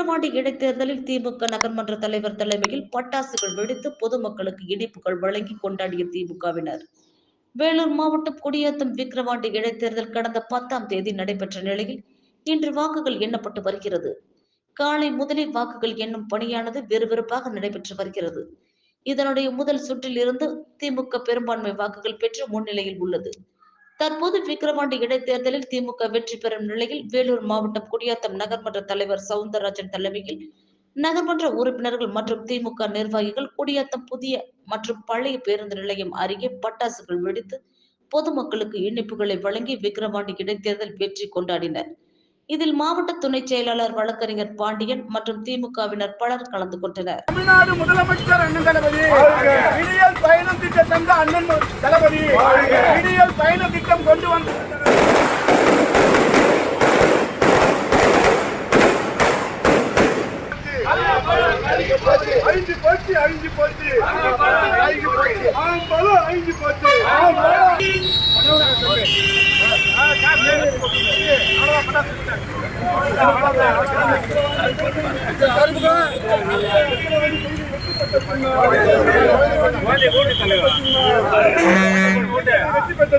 விக்கிரவாண்டி இடைத்தேர்தலில் திமுக நகர்மன்ற தலைவர் தலைமையில் பட்டாசுகள் வெடித்து பொதுமக்களுக்கு இனிப்புகள் வழங்கி கொண்டாடிய திமுகவினர். வேலூர் மாவட்டம் குடியாத்தம் விக்கிரவாண்டி இடைத்தேர்தல் கடந்த பத்தாம் தேதி நடைபெற்ற நிலையில் இன்று வாக்குகள் எண்ணப்பட்டு வருகிறது. காலை முதலே வாக்குகள் எண்ணும் பணியானது விறுவிறுப்பாக நடைபெற்று வருகிறது. இதனுடைய முதல் சுற்றில் இருந்து திமுக பெரும்பான்மை வாக்குகள் பெற்று முன்னிலையில் உள்ளது. தற்போது விக்கிரவாண்டி இடைத்தேர்தலில் திமுக வெற்றி பெறும் நிலையில் வேலூர் மாவட்டம் குடியாத்தம் நகர்மன்ற தலைவர் சவுந்தரராஜன் தலைமையில் நகர்மன்ற உறுப்பினர்கள் மற்றும் திமுக நிர்வாகிகள் குடியாத்தம் புதிய மற்றும் பழைய பேருந்து நிலையம் அருகே பட்டாசுகள் வெடித்து பொதுமக்களுக்கு இனிப்புகளை வழங்கி விக்கிரவாண்டி இடைத்தேர்தல் வெற்றி கொண்டாடினர். இதில் மாவட்ட துணை செயலாளர் வழக்கறிஞர் பாண்டியன் மற்றும் திமுகவினர் பலர் கலந்து கொண்டனர். தமிழ்நாடு முதலமைச்சர் அண்ணன் தளபதி. பயணம் திட்டம் தந்த அண்ணன் தளபதி. பயண திட்டம் கொண்டு வந்து அழிஞ்சு போச்சு அழிஞ்சு போச்சு. அழிஞ்சு போச்சு ஆம்பலம் அழிஞ்சு போச்சு. வெற்றி பெற்ற